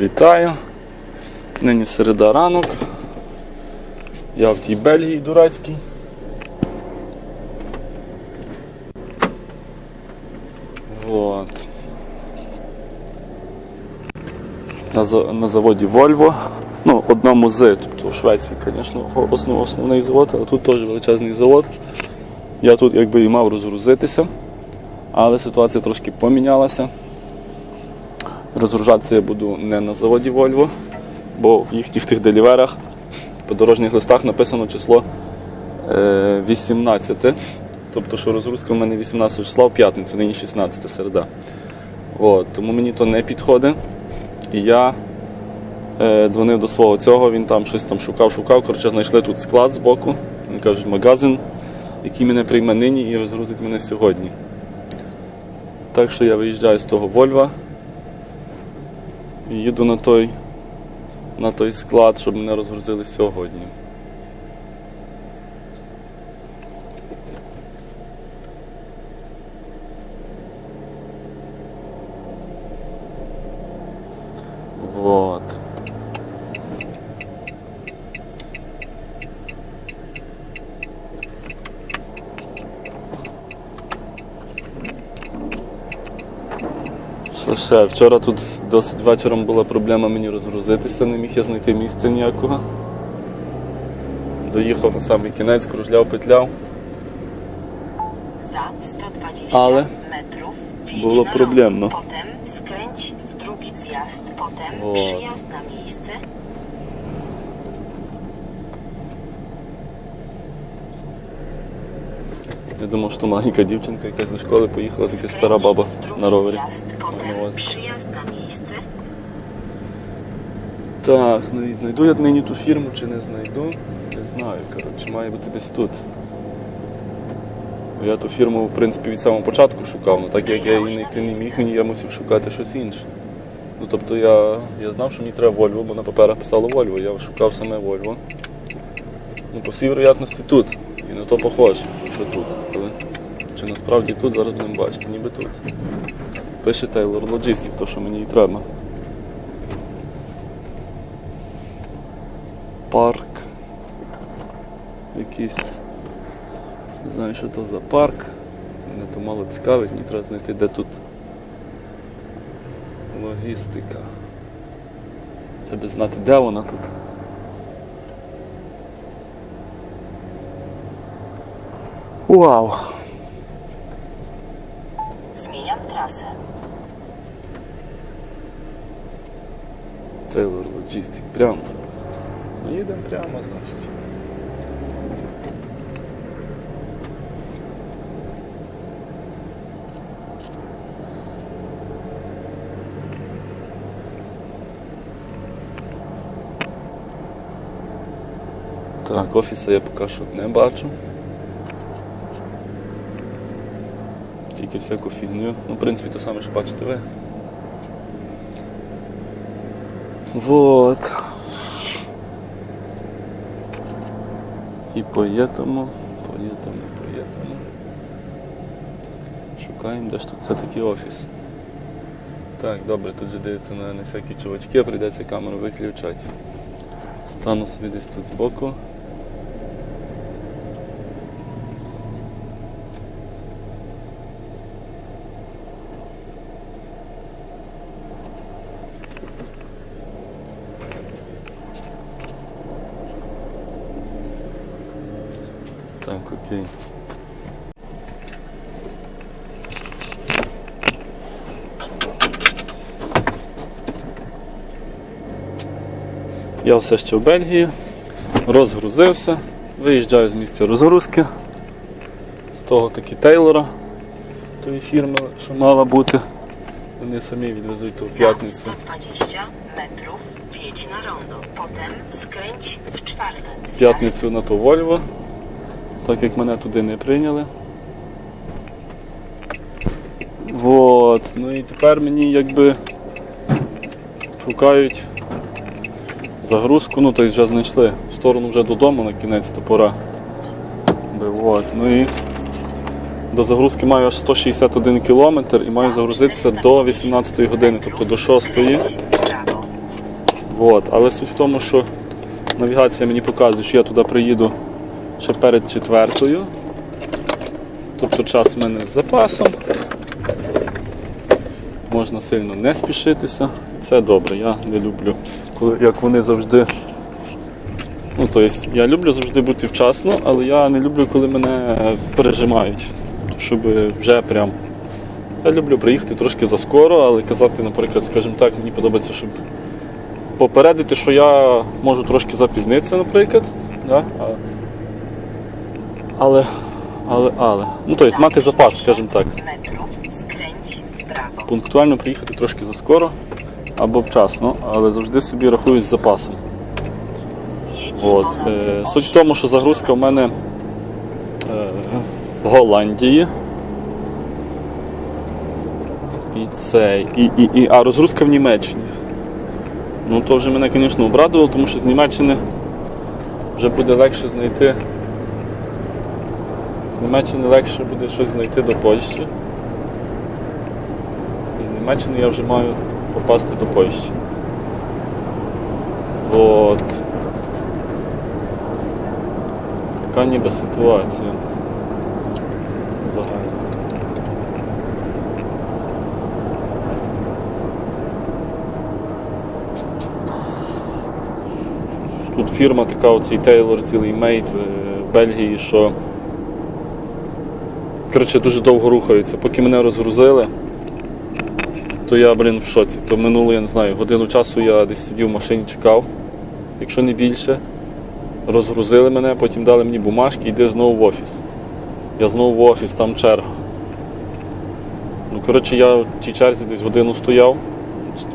Вітаю. Нині середа ранок. Я в тій Бельгії дурацькій. Вот. На, на заводі Volvo. Ну, одному з, тобто в Швеції, звісно, основ, основний завод, але тут теж величезний завод. Я тут якби і мав розгрузитися, але ситуація трошки помінялася. Розгружатися я буду не на заводі Volvo, бо в їхніх тих деліверах по дорожніх листах написано число е, 18. Тобто, що розгрузка в мене 18 числа в п'ятницю, нині 16 середа. От, тому мені то не підходить. І я е, дзвонив до свого цього, він там щось там шукав, шукав. Коротше, знайшли тут склад збоку. Він кажуть, магазин, який мене прийме нині і розгрузить мене сьогодні. Так що я виїжджаю з того Вольва їду на той, на той склад, щоб мене розгрузили сьогодні. Вот. Що ще? Вчора тут досить вечором була проблема мені розгрузитися, не міг я знайти місця ніякого. Доїхав на самий кінець, кружляв, петляв. За 120 Але метрів було проблемно. Потім скринч в другий з'їзд, потім О. przyjazd na miejsce. Я думав, що маленька дівчинка якась до школи поїхала, така стара баба на ровері. Так, ну і знайду я нині ту фірму чи не знайду. Не знаю, коротше, має бути десь тут. Я ту фірму, в принципі, від самого початку шукав, але так як я її знайти не міг, мені я мусив шукати щось інше. Ну тобто я, я знав, що мені треба Вольво, бо на паперах писало Вольво, я шукав саме Вольво. Ну, по всій вероятності тут. І на то похоже, що тут. Але чи насправді тут зараз будемо бачити, ніби тут. Пише Taylor Logistic, то що мені і треба. парк якийсь. Не знаю, що то за парк. Мене то мало цікавить, мені треба знайти, де тут логістика. Треба знати, де вона тут. Вау! Zmieniam trasę. Taylor Logistic. Прямо. Ну, їдемо прямо, значить. Так, офіса я поки що не бачу. Тільки всяку фігню. Ну, в принципі, те саме, що бачите ви. Вот. І поїдемо, поїдемо, поїдемо. Шукаємо, де ж тут все-таки офіс. Так, добре, тут же дивиться на, на всякі чувачки, прийдеться камеру виключати. Стану собі десь тут збоку. Так, окей. Я все ще в Бельгії, розгрузився, виїжджаю з місця розгрузки, з того таки Тейлора, тої фірми, що мала бути. Вони самі відвезуть ту п'ятницю. 120 metrów wjedź na rondo. Potem skręć w czwarty В zjazd. п'ятницю на то Вольво, так як мене туди не прийняли. Вот. Ну і тепер мені якби шукають загрузку, ну тобто вже знайшли в сторону вже додому на кінець то пора. Вот. Ну і до загрузки маю аж 161 кілометр і маю загрузитися до 18 години, тобто до 6. Skręć w prawo. От. Але суть в тому, що навігація мені показує, що я туди приїду ще перед четвертою. Тобто час в мене з запасом. Можна сильно не спішитися. Це добре. Я не люблю, коли як вони завжди. Ну, тобто, я люблю завжди бути вчасно, але я не люблю, коли мене пережимають. Щоб вже прям. Я люблю приїхати трошки заскоро, але казати, наприклад, скажімо так, мені подобається, щоб попередити, що я можу трошки запізнитися, наприклад. Да? Але, але, але. Ну, тобто мати запас, скажімо так. Пунктуально приїхати трошки заскоро або вчасно, але завжди собі рахую з запасом. От. Е, суть в тому, що загрузка в мене е, в Голландії. І це. І, і, і, а розгрузка в Німеччині. Ну то вже мене, звісно, обрадувало, тому що з Німеччини вже буде легше знайти. Німеччини легше буде щось знайти до Польщі. І з Німеччини я вже маю попасти до Польщі. Вот. Така ніби ситуація. Загальна. Тут фірма така, оцей Taylor, цілий мейт в Бельгії, що коротше, дуже довго рухаються. Поки мене розгрузили, то я, блін, в шоці. То минуло, я не знаю, годину часу я десь сидів в машині, чекав, якщо не більше розгрузили мене, потім дали мені бумажки, йди знову в офіс. Я знову в офіс, там черга. Ну, коротше, я в тій черзі десь годину стояв.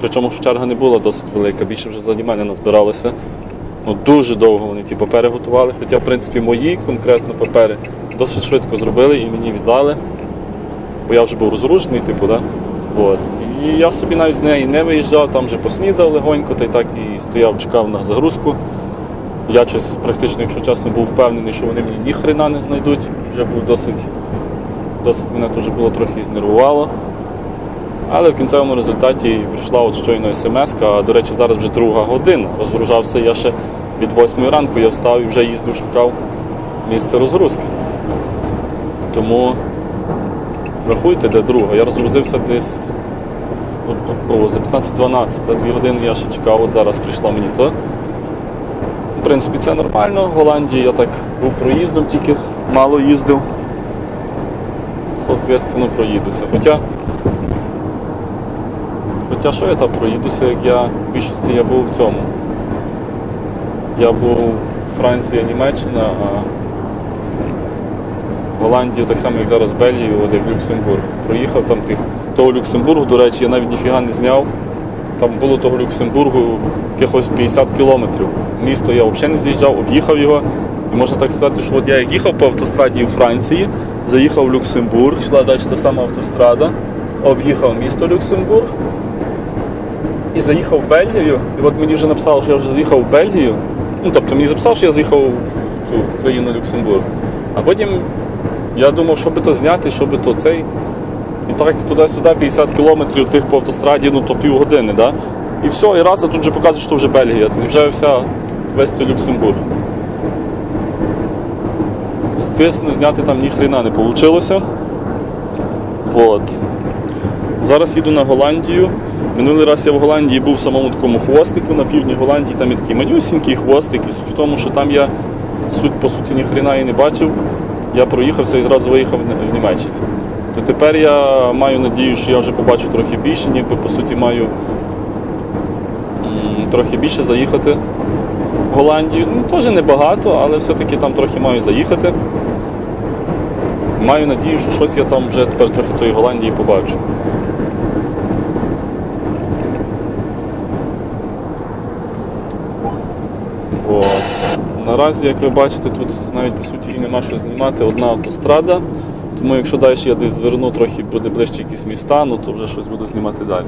Причому що черга не була досить велика, більше вже заді мене назбиралося. Ну, дуже довго вони ті папери готували, хоча, в принципі, мої конкретно папери досить швидко зробили і мені віддали. Бо я вже був розгружений, типу, да? От. І я собі навіть з неї не виїжджав, там вже поснідав легонько, та й так і стояв, чекав на загрузку. Я щось практично, якщо чесно, був впевнений, що вони мені ні хрена не знайдуть. Вже був досить, досить мене теж було трохи знервувало. Але в кінцевому результаті прийшла от щойно смс, а до речі, зараз вже друга година. Розгружався я ще від 8 ранку, я встав і вже їздив, шукав місце розгрузки. Тому рахуйте, де друга. Я розгрузився десь о, за 15-12, а дві години я ще чекав, от зараз прийшла мені то. В принципі, це нормально. В Голландії я так був проїздом, тільки мало їздив. Соответственно, проїдуся. Хоча, хоча що я там проїдуся, як я в більшості я був в цьому. Я був Франція, Німеччина, а Голландію, так само, як зараз Бельгію, от як Люксембург. Проїхав там тих. Того Люксембургу, до речі, я навіть ніфіга не зняв. Там було того Люксембургу якихось 50 кілометрів. Місто я взагалі не з'їжджав, об'їхав його. І можна так сказати, що от я як їхав по автостраді у Франції, заїхав в Люксембург, йшла далі та сама автострада, об'їхав місто Люксембург і заїхав в Бельгію. І от мені вже написало, що я вже заїхав в Бельгію. Ну, тобто мені записав, що я заїхав в цю країну Люксембург. А потім я думав, що би то зняти, що би то цей. І так туди-сюди 50 кілометрів тих по автостраді, ну то півгодини, да? І все, і раз, а тут вже показує, що вже Бельгія, тут вже вся весь той Люксембург. Соответственно, зняти там ні хрена не вийшло. Вот. Зараз їду на Голландію. Минулий раз я в Голландії був в самому такому хвостику на півдні Голландії, там є такий манюсінький хвостик, і суть в тому, що там я суть по суті ні хрена і не бачив. Я проїхався і зразу виїхав в Німеччині. То тепер я маю надію, що я вже побачу трохи більше, ніби по суті маю трохи більше заїхати в Голландію. Ну, теж небагато, але все-таки там трохи маю заїхати. Маю надію, що щось я там вже тепер трохи тої Голландії побачу. Вот. Наразі, як ви бачите, тут навіть по суті і нема що знімати, одна автострада. Тому якщо далі я десь зверну, трохи буде ближче якісь міста, ну то вже щось буду знімати далі.